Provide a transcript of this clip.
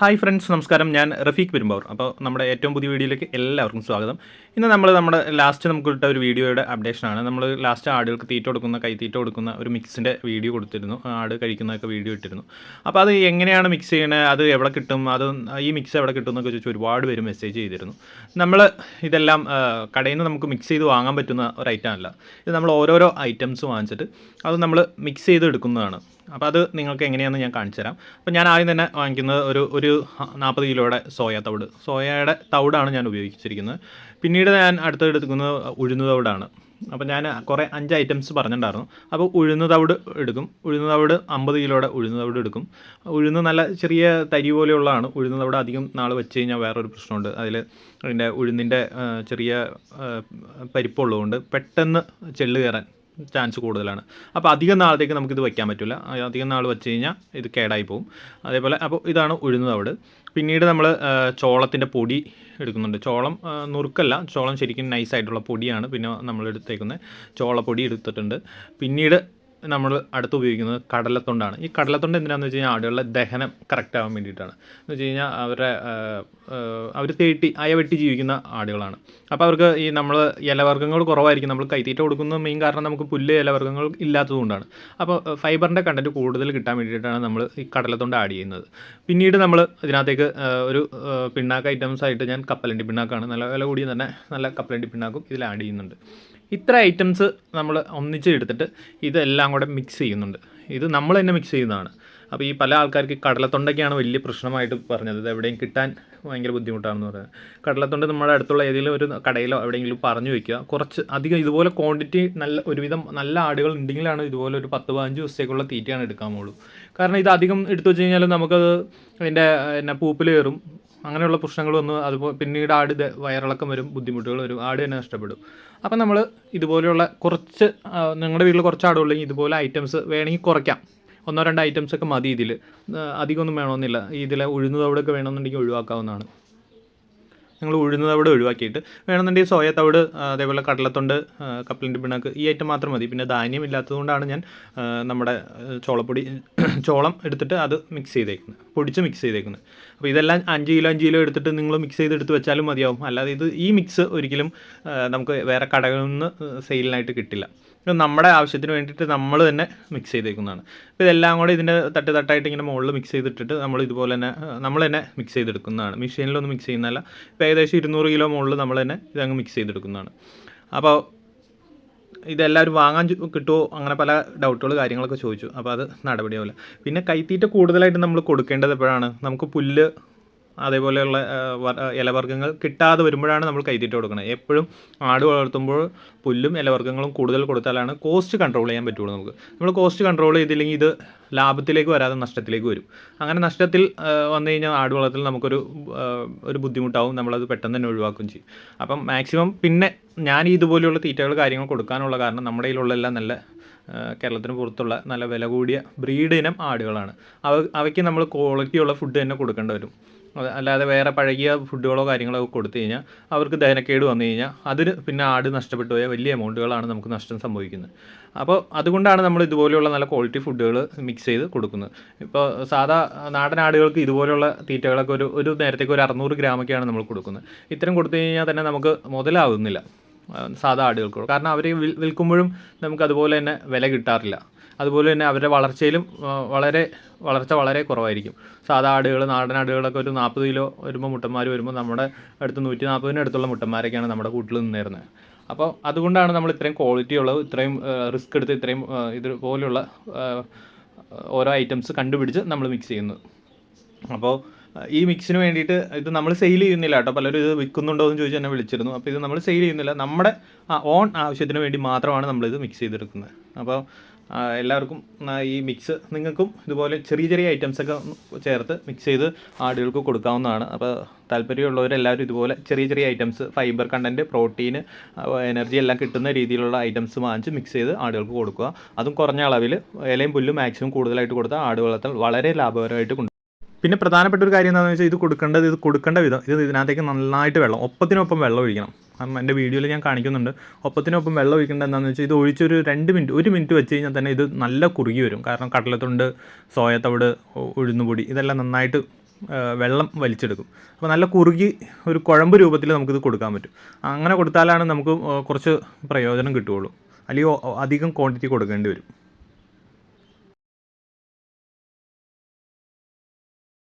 Hi friends നമസ്കാരം. ഞാൻ റഫീഖ് പെരുമ്പാവൂർ. അപ്പോൾ നമ്മുടെ ഏറ്റവും പുതിയ വീഡിയോയിലേക്ക് എല്ലാവർക്കും സ്വാഗതം. ഇന്ന് നമ്മൾ നമ്മുടെ ലാസ്റ്റ് നമുക്ക് ഇട്ട ഒരു വീഡിയോയുടെ അപ്ഡേഷനാണ് നമ്മൾ ലാസ്റ്റ് ആടുകൾക്ക് തീറ്റ കൊടുക്കുന്ന കൈത്തീറ്റ കൊടുക്കുന്ന ഒരു മിക്സിന്റെ വീഡിയോ കൊടുത്തിരുന്നു. ആട് കഴിക്കുന്നതൊക്കെ വീഡിയോ ഇട്ടിരുന്നു. അപ്പോൾ അത് എങ്ങനെയാണ് മിക്സ് ചെയ്യണത് അത് എവിടെ കിട്ടും? അത് ഈ മിക്സ് എവിടെ കിട്ടും എന്നൊക്കെ ചോദിച്ച് ഒരുപാട് പേര് മെസ്സേജ് ചെയ്തിരുന്നു. നമ്മൾ ഇതെല്ലാം കടയിൽ നിന്ന് നമുക്ക് മിക്സ് ചെയ്ത് വാങ്ങാൻ പറ്റുന്ന ഒരു ഐറ്റം അല്ല. ഇത് നമ്മൾ ഓരോരോ ഐറ്റംസ് വാങ്ങിച്ചിട്ട് അത് നമ്മൾ മിക്സ് ചെയ്ത് എടുക്കുന്നതാണ്. അപ്പോൾ അത് നിങ്ങൾക്ക് എങ്ങനെയാണെന്ന് ഞാൻ കാണിച്ചു തരാം അപ്പോൾ ഞാൻ ആദ്യം തന്നെ വാങ്ങിക്കുന്നത് ഒരു ഒരു നാൽപ്പത് കിലോയുടെ സോയ തവിട്. സോയയുടെ തവിടാണ് ഞാൻ ഉപയോഗിച്ചിരിക്കുന്നത്. പിന്നീട് ഞാൻ അടുത്ത് എടുക്കുന്നത് ഉഴുന്ന് തവിടാണ്. അപ്പോൾ ഞാൻ കുറേ അഞ്ച് ഐറ്റംസ് പറഞ്ഞിട്ടുണ്ടായിരുന്നു. അപ്പോൾ ഉഴുന്ന് തവിട് എടുക്കും. ഉഴുന്ന് തവിട് അമ്പത് കിലോയുടെ ഉഴുന്ന് തവിട് എടുക്കും. ഉഴുന്ന് നല്ല ചെറിയ തരി പോലെയുള്ളതാണ്. ഉഴുന്ന് തവിട് അധികം നാൾ വെച്ച് കഴിഞ്ഞാൽ വേറൊരു പ്രശ്നമുണ്ട്. അതിൽ അതിന്റെ ഉഴുന്നിന്റെ ചെറിയ പരിപ്പുള്ളതുകൊണ്ട് പെട്ടെന്ന് ചെള്ള് കയറാൻ ചാൻസ് കൂടുതലാണ്. അപ്പോൾ അധികം നാളത്തേക്ക് നമുക്കിത് വയ്ക്കാൻ പറ്റില്ല അധികം നാൾ വെച്ച് കഴിഞ്ഞാൽ ഇത് കേടായി പോകും അതേപോലെ അപ്പോൾ ഇതാണ് ഉഴുന്നത് അവിടെ. പിന്നീട് നമ്മൾ ചോളത്തിന്റെ പൊടി എടുക്കുന്നുണ്ട്. ചോളം നുറുക്കല്ല. ചോളം ശരിക്കും നൈസായിട്ടുള്ള പൊടിയാണ്. പിന്നെ നമ്മൾ എടുത്തേക്കുന്നത് ചോളപ്പൊടി എടുത്തിട്ടുണ്ട്. പിന്നീട് നമ്മൾ അടുത്ത് ഉപയോഗിക്കുന്നത് കടലത്തൊണ്ടാണ്. ഈ കടലത്തൊണ്ട് എന്തിനാണെന്ന് വെച്ച് കഴിഞ്ഞാൽ ആടുകളുടെ ദഹനം കറക്റ്റ് ആവാൻ വേണ്ടിയിട്ടാണ്. എന്ന് വെച്ച് കഴിഞ്ഞാൽ അവരെ അവർ തേട്ടി അയവെട്ടി ജീവിക്കുന്ന ആടുകളാണ്. അപ്പോൾ അവർക്ക് ഈ നമ്മൾ ഇലവർഗങ്ങൾ കുറവായിരിക്കും. നമ്മൾ കൈത്തീറ്റ കൊടുക്കുന്ന മെയിൻ കാരണം നമുക്ക് പുല്ല് ഇലവർഗങ്ങൾ ഇല്ലാത്തതുകൊണ്ടാണ്. അപ്പോൾ ഫൈബറിന്റെ കണ്ടന്റ് കൂടുതൽ കിട്ടാൻ വേണ്ടിയിട്ടാണ് നമ്മൾ ഈ കടലത്തൊണ്ട് ആഡ് ചെയ്യുന്നത്. പിന്നീട് നമ്മൾ ഇതിനകത്തേക്ക് ഒരു പിണ്ണാക്ക് ഐറ്റംസ് ആയിട്ട് ഞാൻ കപ്പലണ്ടി പിണ്ണാക്കാണ്. നല്ല വില കൂടിയ തന്നെ നല്ല കപ്പലണ്ടി പിണ്ണാക്കും ഇതിൽ ആഡ് ചെയ്യുന്നുണ്ട്. ഇത്ര ഐറ്റംസ് നമ്മൾ ഒന്നിച്ച് എടുത്തിട്ട് ഇതെല്ലാം കൂടെ മിക്സ് ചെയ്യുന്നുണ്ട്. ഇത് നമ്മൾ തന്നെ മിക്സ് ചെയ്യുന്നതാണ്. അപ്പോൾ ഈ പല ആൾക്കാർക്ക് കടലത്തൊണ്ടൊക്കെയാണ് വലിയ പ്രശ്നമായിട്ട് പറഞ്ഞത്. ഇത് എവിടെയും കിട്ടാൻ ഭയങ്കര ബുദ്ധിമുട്ടാണെന്ന് പറയുന്നത് കടലത്തൊണ്ട് നമ്മുടെ അടുത്തുള്ള ഏതെങ്കിലും ഒരു കടയിലോ എവിടെയെങ്കിലും പറഞ്ഞു വയ്ക്കുക കുറച്ച് അധികം ഇതുപോലെ ക്വാണ്ടിറ്റി നല്ല ഒരുവിധം നല്ല ആടുകൾ ഉണ്ടെങ്കിലാണ് ഇതുപോലെ ഒരു പത്ത് പതിനഞ്ച് ദിവസത്തേക്കുള്ള തീറ്റയാണ് എടുക്കാൻ പോകുള്ളൂ കാരണം ഇത് അധികം എടുത്തു വെച്ച് കഴിഞ്ഞാൽ നമുക്കത് അതിന്റെ പിന്നെ പൂപ്പിൽ കയറും. അങ്ങനെയുള്ള പ്രശ്നങ്ങൾ വന്നു അതുപോലെ പിന്നീട് ആട് വയറിളക്കം വരും ബുദ്ധിമുട്ടുകൾ വരും ആട് തന്നെ നഷ്ടപ്പെടും. അപ്പം നമ്മൾ ഇതുപോലെയുള്ള കുറച്ച് നിങ്ങളുടെ വീട്ടിൽ കുറച്ച് ആടുള്ളെങ്കിൽ ഇതുപോലെ ഐറ്റംസ് വേണമെങ്കിൽ കുറയ്ക്കാം. ഒന്നോ രണ്ടോ ഐറ്റംസ് ഒക്കെ മതി ഇതിൽ അധികമൊന്നും വേണമെന്നില്ല. ഇതിലെ ഉഴുന്ന് തവിടൊക്കെ വേണമെന്നുണ്ടെങ്കിൽ ഒഴിവാക്കാവുന്നതാണ്. നിങ്ങൾ ഉഴുന്നതവിടെ ഒഴിവാക്കിയിട്ട് വേണമെന്നുണ്ടെങ്കിൽ സോയ തവിട് അതേപോലെ കടലത്തൊണ്ട് കപ്പലിന്റെ പിണ്ണാക്ക് ഈ ഐറ്റം മാത്രം മതി. പിന്നെ ധാന്യം ഇല്ലാത്തതുകൊണ്ടാണ് ഞാൻ നമ്മുടെ ചോളപ്പൊടി ചോളം എടുത്തിട്ട് അത് മിക്സ് ചെയ്തേക്കുന്നത്. പൊടിച്ച് മിക്സ് ചെയ്തേക്കുന്നത്. അപ്പോൾ ഇതെല്ലാം അഞ്ച് കിലോ അഞ്ച് കിലോ എടുത്തിട്ട് നിങ്ങൾ മിക്സ് ചെയ്ത് എടുത്ത് വെച്ചാലും മതിയാവും. അല്ലാതെ ഇത് ഈ മിക്സ് ഒരിക്കലും നമുക്ക് വേറെ കടകളിൽ നിന്ന് സെയിലിനായിട്ട് കിട്ടില്ല. നമ്മുടെ ആവശ്യത്തിന് വേണ്ടിയിട്ട് നമ്മൾ തന്നെ മിക്സ് ചെയ്തേക്കുന്നതാണ്. അപ്പോൾ ഇതെല്ലാം കൂടെ ഇതിന്റെ തട്ട് തട്ടായിട്ട് ഇങ്ങനെ മുകളിൽ മിക്സ് ചെയ്തിട്ടിട്ട് നമ്മൾ ഇതുപോലെ തന്നെ നമ്മൾ തന്നെ മിക്സ് ചെയ്തെടുക്കുന്നതാണ്. മെഷീനിലൊന്നും മിക്സ് ചെയ്യുന്നതല്ല. ഇപ്പോൾ ഏകദേശം ഇരുന്നൂറ് കിലോ മുകളിൽ നമ്മൾ തന്നെ ഇതങ്ങ് മിക്സ് ചെയ്തെടുക്കുന്നതാണ്. അപ്പോൾ ഇതെല്ലാവരും വാങ്ങാൻ കിട്ടുമോ അങ്ങനെ പല ഡൗട്ടുകൾ കാര്യങ്ങളൊക്കെ ചോദിച്ചു. അപ്പോൾ അത് നടപടിയാവില്ല. പിന്നെ കൈത്തീറ്റ കൂടുതലായിട്ട് നമ്മൾ കൊടുക്കേണ്ടത് എപ്പോഴാണ്? നമുക്ക് പുല്ല് അതേപോലെയുള്ള ഇലവർഗങ്ങൾ കിട്ടാതെ വരുമ്പോഴാണ് നമ്മൾ കൈത്തീറ്റ കൊടുക്കുന്നത് എപ്പോഴും ആട് വളർത്തുമ്പോൾ പുല്ലും ഇലവർഗങ്ങളും കൂടുതൽ കൊടുത്താലാണ് കോസ്റ്റ് കൺട്രോൾ ചെയ്യാൻ പറ്റുള്ളൂ നമുക്ക്. നമ്മൾ കോസ്റ്റ് കൺട്രോൾ ചെയ്തില്ലെങ്കിൽ ഇത് ലാഭത്തിലേക്ക് വരാതെ നഷ്ടത്തിലേക്ക് വരും. അങ്ങനെ നഷ്ടത്തിൽ വന്നു കഴിഞ്ഞാൽ ആട് വളർത്തൽ നമുക്കൊരു ഒരു ബുദ്ധിമുട്ടാവും. നമ്മളത് പെട്ടെന്ന് തന്നെ ഒഴിവാക്കുകയും ചെയ്യും. അപ്പം മാക്സിമം പിന്നെ ഞാൻ ഇതുപോലെയുള്ള തീറ്റകൾ കാര്യങ്ങൾ കൊടുക്കാനുള്ള കാരണം നമ്മുടെ കയ്യിലുള്ള എല്ലാം നല്ല കേരളത്തിന് പുറത്തുള്ള നല്ല വില കൂടിയ ബ്രീഡ് ഇനം ആടുകളാണ്. അവ അവയ്ക്ക് നമ്മൾ ക്വാളിറ്റിയുള്ള ഫുഡ് തന്നെ കൊടുക്കേണ്ടി വരും. അല്ലാതെ വേറെ പഴകിയ ഫുഡുകളോ കാര്യങ്ങളോ കൊടുത്തു കഴിഞ്ഞാൽ അവർക്ക് ദഹനക്കേട് വന്നു കഴിഞ്ഞാൽ അതിന് പിന്നെ ആട് നഷ്ടപ്പെട്ടു പോയാൽ വലിയ എമൗണ്ടുകളാണ് നമുക്ക് നഷ്ടം സംഭവിക്കുന്നത്. അപ്പോൾ അതുകൊണ്ടാണ് നമ്മൾ ഇതുപോലെയുള്ള നല്ല ക്വാളിറ്റി ഫുഡുകൾ മിക്സ് ചെയ്ത് കൊടുക്കുന്നത്. ഇപ്പോൾ സാധാ നാടൻ ആടുകൾക്ക് ഇതുപോലെയുള്ള തീറ്റകളൊക്കെ ഒരു ഒരു നേരത്തേക്ക് ഒരു അറുന്നൂറ് ഗ്രാമൊക്കെയാണ് നമ്മൾ കൊടുക്കുന്നത്. ഇത്തരം കൊടുത്തു കഴിഞ്ഞാൽ തന്നെ നമുക്ക് മുതലാവുന്നില്ല സാധാ ആടുകൾക്ക് കാരണം അവർ വിൽക്കുമ്പോഴും നമുക്ക് അതുപോലെ തന്നെ വില കിട്ടാറില്ല. അതുപോലെ തന്നെ അവരുടെ വളർച്ചയിലും വളരെ വളർച്ച വളരെ കുറവായിരിക്കും. സാധാ ആടുകൾ നാടൻ ആടുകളൊക്കെ ഒരു നാൽപ്പത് കിലോ വരുമ്പോൾ മുട്ടന്മാർ വരുമ്പോൾ നമ്മുടെ അടുത്ത് നൂറ്റി നാൽപ്പതിന് അടുത്തുള്ള മുട്ടന്മാരൊക്കെയാണ് നമ്മുടെ കൂട്ടിൽ നിന്നിരുന്നത് അപ്പോൾ അതുകൊണ്ടാണ് നമ്മൾ ഇത്രയും ക്വാളിറ്റി ഉള്ളത് ഇത്രയും റിസ്ക് എടുത്ത് ഇത്രയും ഇതുപോലെയുള്ള ഓരോ ഐറ്റംസ് കണ്ടുപിടിച്ച് നമ്മൾ മിക്സ് ചെയ്യുന്നത്. അപ്പോൾ ഈ മിക്സിന് വേണ്ടിയിട്ട് ഇത് നമ്മൾ സെയിൽ ചെയ്യുന്നില്ല കേട്ടോ. പലരും ഇത് വിൽക്കുന്നുണ്ടോ എന്ന് ചോദിച്ച് എന്നെ വിളിച്ചിരുന്നു. അപ്പോൾ ഇത് നമ്മൾ സെയിൽ ചെയ്യുന്നില്ല. നമ്മുടെ ഓൺ ആവശ്യത്തിന് വേണ്ടി മാത്രമാണ് നമ്മളിത് മിക്സ് ചെയ്തെടുക്കുന്നത്. അപ്പോൾ എല്ലാവർക്കും ഈ മിക്സ് നിങ്ങൾക്കും ഇതുപോലെ ചെറിയ ചെറിയ ഐറ്റംസൊക്കെ ചേർത്ത് മിക്സ് ചെയ്ത് ആടുകൾക്ക് കൊടുക്കാവുന്നതാണ്. അപ്പോൾ താല്പര്യമുള്ളവരെല്ലാവരും ഇതുപോലെ ചെറിയ ചെറിയ items fibre content protein energy എല്ലാം കിട്ടുന്ന രീതിയിലുള്ള ഐറ്റംസ് വാങ്ങിച്ച് മിക്സ് ചെയ്ത് ആടുകൾക്ക് കൊടുക്കുക. അതും കുറഞ്ഞ അളവിൽ ഇലയും പുല്ലും മാക്സിമം കൂടുതലായിട്ട് കൊടുത്താൽ ആട് വളർത്തൽ വളരെ ലാഭകരമായിട്ട് പിന്നെ പ്രധാനപ്പെട്ട ഒരു കാര്യം എന്താണെന്ന് വെച്ചാൽ ഇത് കൊടുക്കേണ്ടത് ഇത് കൊടുക്കേണ്ട വിധം ഇത് ഇതിനകത്തേക്ക് നന്നായിട്ട് വെള്ളം ഒപ്പത്തിനൊപ്പം വെള്ളം ഒഴിക്കണം. എന്റെ വീഡിയോയിൽ ഞാൻ കാണിക്കുന്നുണ്ട്. ഒപ്പത്തിനൊപ്പം വെള്ളം ഒഴിക്കേണ്ടത് എന്താണെന്ന് വെച്ചാൽ ഇത് ഒഴിച്ചൊരു രണ്ട് മിനിറ്റ് ഒരു മിനിറ്റ് വെച്ച് കഴിഞ്ഞാൽ തന്നെ ഇത് നല്ല കുറുകി വരും. കാരണം കടലത്തുണ്ട് സോയത്തവിട് ഉഴുന്നുപൊടി ഇതെല്ലാം നന്നായിട്ട് വെള്ളം വലിച്ചെടുക്കും. അപ്പോൾ നല്ല കുറുകി ഒരു കുഴമ്പ് രൂപത്തിൽ നമുക്കിത് കൊടുക്കാൻ പറ്റും. അങ്ങനെ കൊടുത്താലാണ് നമുക്ക് കുറച്ച് പ്രയോജനം കിട്ടുകയുള്ളൂ. അല്ലെങ്കിൽ അധികം ക്വാണ്ടിറ്റി കൊടുക്കേണ്ടി വരും.